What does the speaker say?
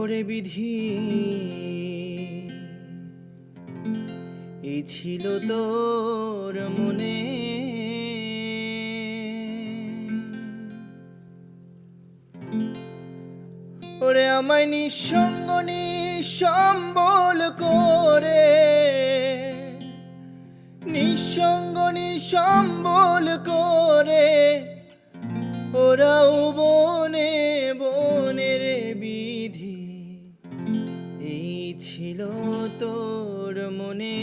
ওরে বিধি। এই ছিল তোর মনে। ওরে আমায় নিঃসঙ্গ, নিঃসম্বল করে। নিঃসঙ্গ, নিঃসম্বল করে। ওরা বনে, বনের ছিল তোর মনে